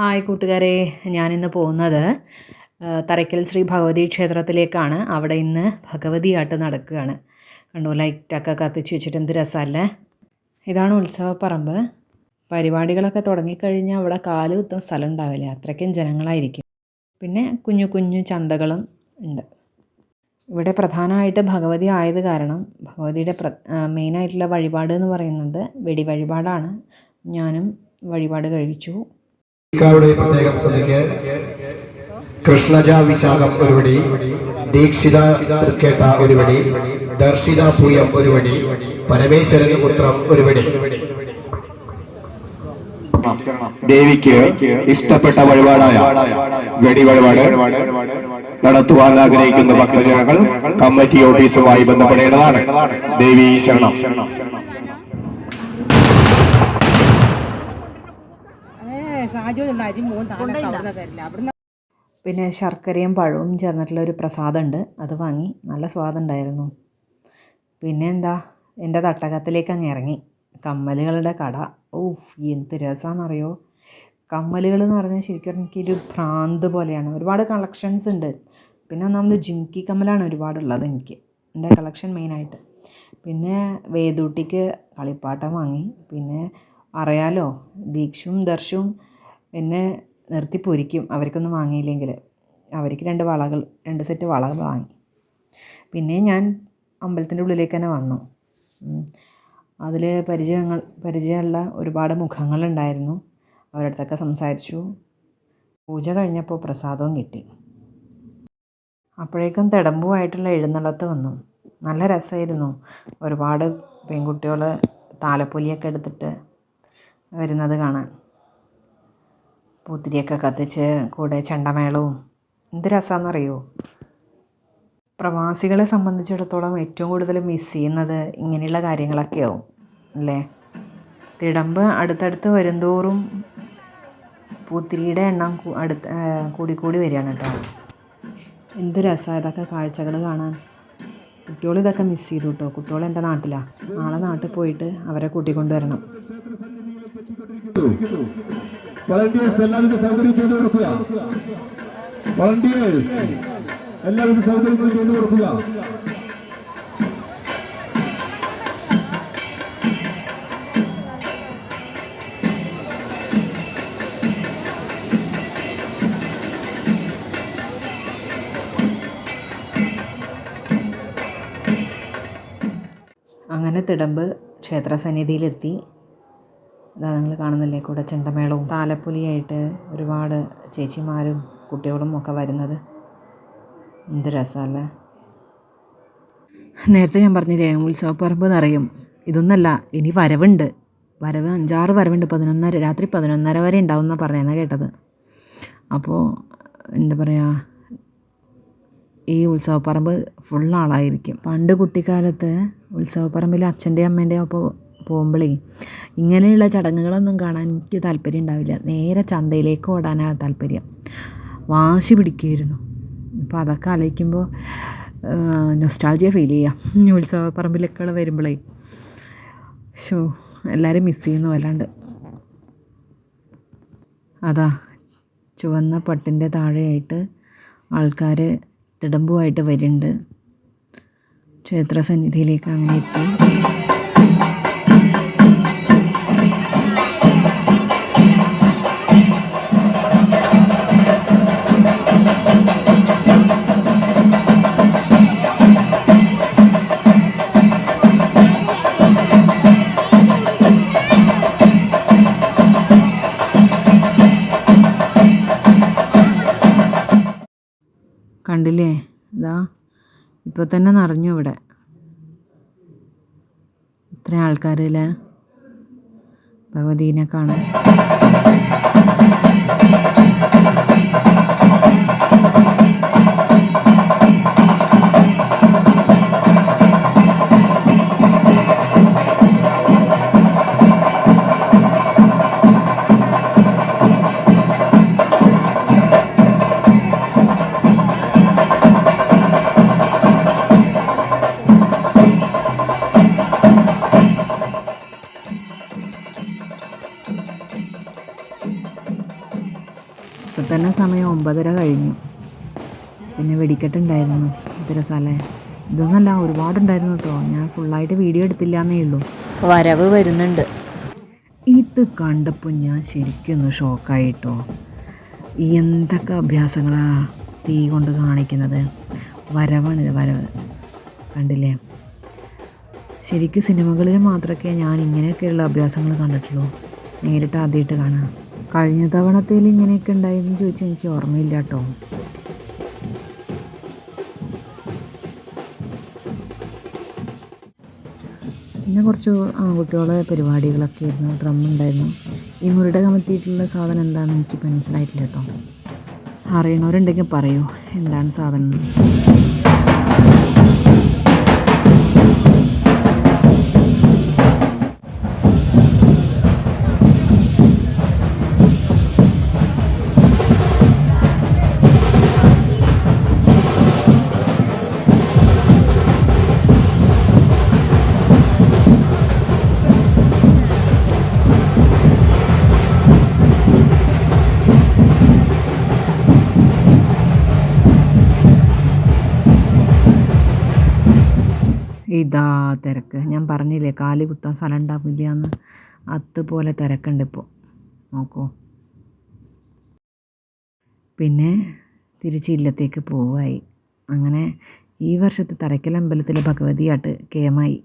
Hi കൂട്ടുകാരെ ഞാനിന്ന് പോകുന്നത് തറയ്ക്കൽ ശ്രീ ഭഗവതി ക്ഷേത്രത്തിലേക്കാണ്. അവിടെ ഇന്ന് ഭഗവതിയാട്ട് നടക്കുകയാണ്. കണ്ടു ലൈറ്റൊക്കെ കത്തിച്ച് വെച്ചിട്ട് എന്ത് രസമല്ലേ? ഇതാണ് ഉത്സവപ്പറമ്പ്. പരിപാടികളൊക്കെ തുടങ്ങിക്കഴിഞ്ഞാൽ അവിടെ കാൽ കുത്താൻ സ്ഥലം ഉണ്ടാവില്ല അത്രയ്ക്കും ജനങ്ങളായിരിക്കും. പിന്നെ കുഞ്ഞു കുഞ്ഞു ചന്തകളും ഉണ്ട്. ഇവിടെ പ്രധാനമായിട്ട് ഭഗവതി ആയത് കാരണം ഭഗവതിയുടെ പ്ര മെയിനായിട്ടുള്ള വഴിപാട് എന്ന് പറയുന്നത് വെടി വഴിപാടാണ്. ഞാനും വഴിപാട് കഴിച്ചു. പ്രത്യേകം ശ്രദ്ധിക്ക്. കൃഷ്ണജ വിശാഖം ഒരുപടി ദീക്ഷിത തൃക്കേട്ട ഒരുപടി ദർശിത പൂയം ഒരുപടി പരമേശ്വരൻ പുത്രം ഒരുപടി. ദേവിക്ക് ഇഷ്ടപ്പെട്ട വഴിപാടായ വെടി വഴിപാട് നടത്തുവാൻ ആഗ്രഹിക്കുന്ന ഭക്തജനങ്ങൾ കമ്മിറ്റി ഓഫീസുമായി ബന്ധപ്പെടേണ്ടതാണ്. ദേവി ശരണം. ഷാജു അരി മൂന്ന് താഴെ അവിടെ തരില്ല. അവിടുന്ന് പിന്നെ ശർക്കരയും പഴവും ചേർന്നിട്ടുള്ള ഒരു പ്രസാദമുണ്ട്. അത് വാങ്ങി. നല്ല സ്വാദുണ്ടായിരുന്നു പിന്നെ എന്താ? എന്റെ തട്ടകത്തിലേക്ക് അങ്ങ് ഇറങ്ങി. കമ്മലുകളുടെ കട. ഓഫ് എന്ത് രസമാണെന്നറിയോ കമ്മലുകൾ എന്ന് പറഞ്ഞാൽ ശരിക്കും എനിക്കൊരു ഭ്രാന്ത് പോലെയാണ്. ഒരുപാട് കളക്ഷൻസ് ഉണ്ട്. പിന്നെ ഒന്നാമത് ജിംകി കമ്മലാണ് ഒരുപാടുള്ളത് എനിക്ക്. എന്റെ കളക്ഷൻ മെയിനായിട്ട് പിന്നെ വേദൂട്ടിക്ക് കളിപ്പാട്ടം വാങ്ങി. പിന്നെ അറിയാലോ? ദീക്ഷും ദർശും എന്നെ നിർത്തി പൊരിക്കും. അവർക്കൊന്നും വാങ്ങിയില്ലെങ്കിൽ. അവർക്ക് രണ്ട് വളകൾ രണ്ട് സെറ്റ് വളകൾ വാങ്ങി. പിന്നെ ഞാൻ അമ്പലത്തിന്റെ ഉള്ളിലേക്ക് തന്നെ വന്നു. അതിൽ പരിചയങ്ങൾ പരിചയമുള്ള ഒരുപാട് മുഖങ്ങളുണ്ടായിരുന്നു. അവരുടെ അടുത്തൊക്കെ സംസാരിച്ചു. പൂജ കഴിഞ്ഞപ്പോൾ പ്രസാദവും കിട്ടി. അപ്പോഴേക്കും തിടമ്പുമായിട്ടുള്ള എഴുന്നള്ളത്ത് വന്നു. നല്ല രസമായിരുന്നു. ഒരുപാട് പെൺകുട്ടികൾ താലപ്പൊലിയൊക്കെ എടുത്തിട്ട് വരുന്നത് കാണാൻ. പൂത്തിരിയൊക്കെ കത്തിച്ച് കൂടെ ചെണ്ടമേളവും. എന്ത് രസമാണെന്നറിയോ പ്രവാസികളെ സംബന്ധിച്ചിടത്തോളം ഏറ്റവും കൂടുതൽ മിസ് ചെയ്യുന്നത് ഇങ്ങനെയുള്ള കാര്യങ്ങളൊക്കെ ആവും അല്ലേ? തിടമ്പ് അടുത്തടുത്ത് വരുംതോറും പൂത്തിരിയുടെ എണ്ണം അടുത്ത് കൂടിക്കൂടി വരികയാണ് കേട്ടോ. എന്ത് രസമാണ് ഇതൊക്കെ കാഴ്ചകൾ കാണാൻ. കുട്ടികൾ ഇതൊക്കെ മിസ് ചെയ്തു കേട്ടോ. കുട്ടികൾ എന്റെ നാട്ടിലാണ് നാളെ നാട്ടിൽ പോയിട്ട് അവരെ കൂട്ടിക്കൊണ്ടുവരണം വളണ്ടിയേഴ്സ് എല്ലാവരും സൗകര്യം ചെയ്തു കൊടുക്കുക. വളണ്ടിയേഴ്സ് എല്ലാവരും സൗകര്യങ്ങളും ചെയ്തു കൊടുക്കുക. അങ്ങനെ തിടമ്പ് ക്ഷേത്രസന്നിധിയിലെത്തി ഇതാ നിങ്ങൾ കാണുന്നില്ലേ? കൂടെ ചെണ്ടമേളവും താലപ്പൊലിയായിട്ട് ഒരുപാട് ചേച്ചിമാരും കുട്ടികളും ഒക്കെ വരുന്നത്. എന്ത് രസമല്ലേ? നേരത്തെ ഞാൻ പറഞ്ഞില്ലേ ഉത്സവപ്പറമ്പ് നിറയും ഇതൊന്നല്ല ഇനി വരവുണ്ട്. വരവ് അഞ്ചാറ് വരവുണ്ട്. പതിനൊന്നര രാത്രി പതിനൊന്നര വരെ ഉണ്ടാവും എന്നാണ് പറഞ്ഞതെന്നാണ് കേട്ടത്. അപ്പോൾ എന്താ പറയുക ഈ ഉത്സവപ്പറമ്പ് ഫുൾ ആളായിരിക്കും. പണ്ട് കുട്ടിക്കാലത്ത് ഉത്സവപ്പറമ്പിൽ അച്ഛന്റെയും അമ്മേന്റെയും ഒപ്പം പോകുമ്പോഴേ ഇങ്ങനെയുള്ള ചടങ്ങുകളൊന്നും കാണാൻ എനിക്ക് താല്പര്യം ഉണ്ടാവില്ല. നേരെ ചന്തയിലേക്ക് ഓടാനാണ് താല്പര്യം. വാശി പിടിക്കുമായിരുന്നു അപ്പോൾ അതൊക്കെ ആലോചിക്കുമ്പോൾ നൊസ്റ്റാൾജിയ ഫീൽ ചെയ്യാം. ഉത്സവപ്പറമ്പിലൊക്കെ വരുമ്പോഴേ ഷോ എല്ലാവരും മിസ് ചെയ്യുന്നു വല്ലാണ്ട്. അതാ ചുവന്ന പട്ടിന്റെ താഴെയായിട്ട് ആൾക്കാർ തിടമ്പുമായിട്ട് വരുന്നുണ്ട്. ക്ഷേത്ര സന്നിധിയിലേക്ക് അങ്ങനെ എത്തി കണ്ടില്ലേ? ഇതാ ഇപ്പോൾ തന്നെ നിറഞ്ഞു ഇവിടെ. ഇത്ര ആൾക്കാരില്ലേ? ഭഗവതീനെ കാണാൻ. ഇപ്പം തന്നെ സമയം ഒമ്പതര കഴിഞ്ഞു. പിന്നെ വെടിക്കെട്ടുണ്ടായിരുന്നു. തിരസാലെ ഇതൊന്നല്ല ഒരുപാടുണ്ടായിരുന്നു കേട്ടോ ഞാൻ ഫുള്ളായിട്ട് വീഡിയോ എടുത്തില്ല എന്നേ ഉള്ളൂ. വരവ് വരുന്നുണ്ട്. ഇത് കണ്ടപ്പോൾ ഞാൻ ശരിക്കൊന്ന് ഷോക്കായിട്ടോ എന്തൊക്കെ അഭ്യാസങ്ങളാ തീ കൊണ്ട് കാണിക്കുന്നത്? വരവാണിത് വരവ്. കണ്ടില്ലേ? ശരിക്കും സിനിമകളിൽ മാത്രമൊക്കെ ഞാൻ ഇങ്ങനെയൊക്കെയുള്ള അഭ്യാസങ്ങൾ കണ്ടിട്ടുള്ളൂ. നേരിട്ട് ആദ്യമായിട്ട് കാണാം കഴിഞ്ഞ തവണത്തേൽ ഇങ്ങനെയൊക്കെ ഉണ്ടായിരുന്നു ചോദിച്ചാൽ എനിക്ക് ഓർമ്മയില്ല കേട്ടോ. പിന്നെ കുറച്ച് ആൺകുട്ടികളെ പരിപാടികളൊക്കെ ആയിരുന്നു ഡ്രം ഉണ്ടായിരുന്നു. ഈ മുരുടെ കമത്തിയിട്ടുള്ള സാധനം എന്താണെന്ന് എനിക്ക് മനസ്സിലായിട്ടില്ല കേട്ടോ. അറിയണവരുണ്ടെങ്കിൽ പറയൂ എന്താണ് സാധനം? ഇതാ തിരക്ക്. ഞാൻ പറഞ്ഞില്ലേ കാൽ കുത്താൻ സ്ഥലം ഉണ്ടാവില്ല എന്ന് അതുപോലെ തിരക്കുണ്ട് ഇപ്പോൾ നോക്കൂ. പിന്നെ തിരിച്ച് ഇല്ലത്തേക്ക് പോവായി. അങ്ങനെ ഈ വർഷത്തെ തറയ്ക്കൽ അമ്പലത്തിലെ ഭഗവതിയായിട്ട് കേമായി.